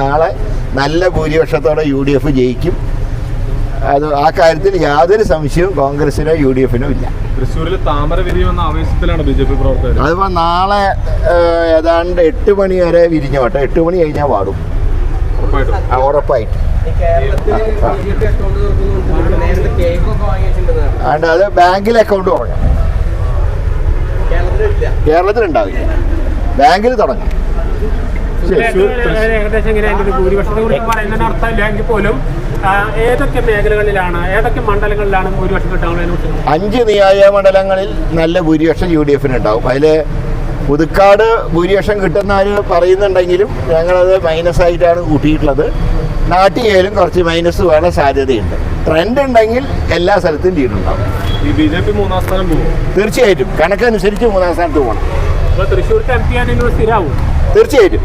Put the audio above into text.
നാളെ നല്ല ഭൂരിപക്ഷത്തോടെ യു ഡി എഫ് ജയിക്കും. അത് ആ കാര്യത്തിൽ യാതൊരു സംശയവും കോൺഗ്രസിനോ യു ഡി എഫിനോ ഇല്ല. തൃശ്ശൂരിൽ താമര വിരിയുമെന്ന ആവേശത്തിലാണ് ബി ജെ പി പ്രവർത്തകർ അതിപ്പോൾ നാളെ ഏതാണ്ട് എട്ട് മണി വരെ വിരിഞ്ഞോട്ടെ എട്ട് മണി കഴിഞ്ഞാൽ പാടും ഉറപ്പായിട്ട്. അതുകൊണ്ട് അത് ബാങ്കിൽ അക്കൗണ്ട് തുടങ്ങാം. കേരളത്തിലുണ്ടാവില്ല. ബാങ്കിൽ തുടങ്ങാം. ഏകദേശം ഇങ്ങനെ അതിന്റെ ഒരു ഭൂരിപക്ഷത്തെ കുറിച്ച് പറയുന്നതിന് അർത്ഥമില്ല. എങ്കിൽ പോലും ഏതൊക്കെ മേഖലകളിലാണ് ഏതൊക്കെ മണ്ഡലങ്ങളിലാണ് ഭൂരിപക്ഷം കിട്ടാനുള്ളതിനെ കുറിച്ച് അഞ്ച് നിയോജക മണ്ഡലങ്ങളിൽ നല്ല ഭൂരിപക്ഷം യു ഡി എഫിന് ഉണ്ടാവും. അതിൽ പുതുക്കാട് ഭൂരിപക്ഷം കിട്ടുന്നവർ പറയുന്നുണ്ടെങ്കിലും ഞങ്ങളത് മൈനസ് ആയിട്ടാണ് കൂട്ടിയിട്ടുള്ളത്. നാട്ടികയിലും കുറച്ച് മൈനസ് വേണം സാധ്യതയുണ്ട്. ട്രെൻഡ് ഉണ്ടെങ്കിൽ എല്ലാ സ്ഥലത്തും ലീഡ് ഉണ്ടാവും. ഈ ബി ജെ പി മൂന്നാം സ്ഥാനം പോകും തീർച്ചയായിട്ടും. കണക്കനുസരിച്ച് മൂന്നാം സ്ഥാനത്ത് പോകണം. തൃശ്ശൂർക്ക് എം പി ആയിട്ട് സ്ഥിരമാവും തീർച്ചയായിട്ടും.